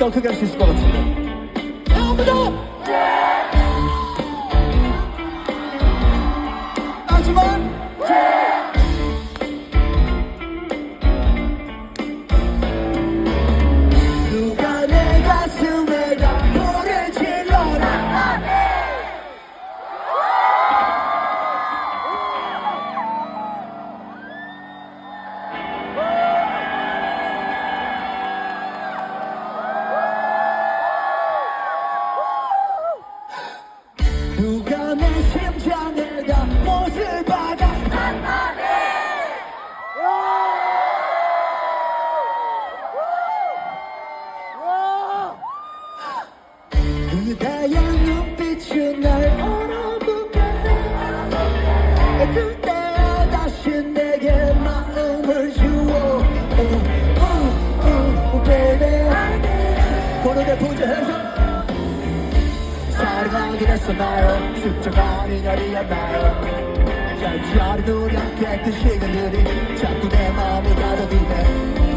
দল থেকে শেষ করেছিল 그대의 눈빛이 날 알아보게 그때 다시 내게 마음을 주어. 어, 어, 어, baby. 고르게 부재해서 사랑하긴 했었나요? 숫자가 아니냐리였나요? 잘 우리 함께 했던 시간들이 자꾸 내 마음을 가둬두네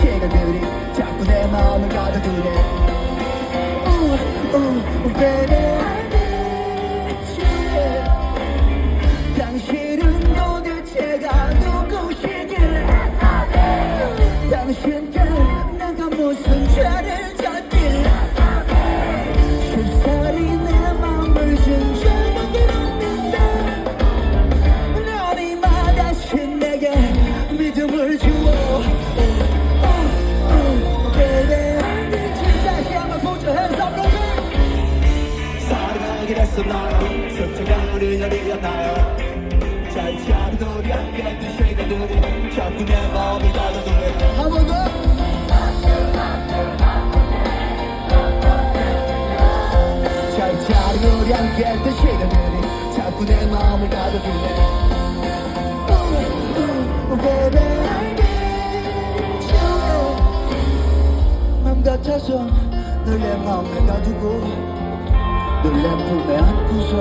시간들이 자꾸 내 마음을 가둬두네. Ooh, ooh, baby. 당신은 도대체가 누구시길래 당신께 내가 무슨 죄를 졌길래 쉽사리 내 맘을 진정하게 했는데 너니만 다시 내게 믿음을 주어 사랑하긴 했었나요 숫자가 어린아이였나요 잘 차린 우리 함께 했던 시간들이 자꾸 내 마음을 가둬두네 한번 더! 우리 함께 했던 시간들이 자꾸 내 마음을 Ooh, ooh, baby 맘 같아서 널내 마음에 놔두고 널내 품에 안고서.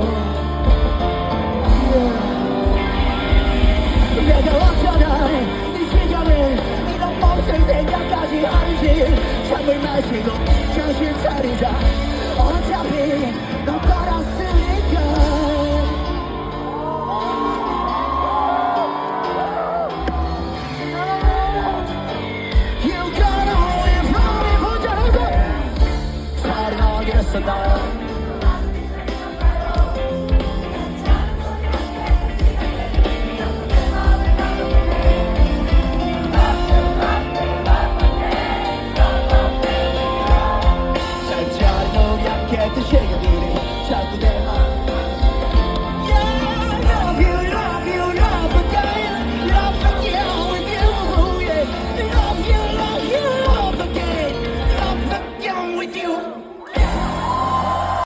내가 어쩌다 네 시간을 이런 멍청 생각까지 하는지 잠을 마시고 정신 차리자. 어차피 너 따랐으니까. You got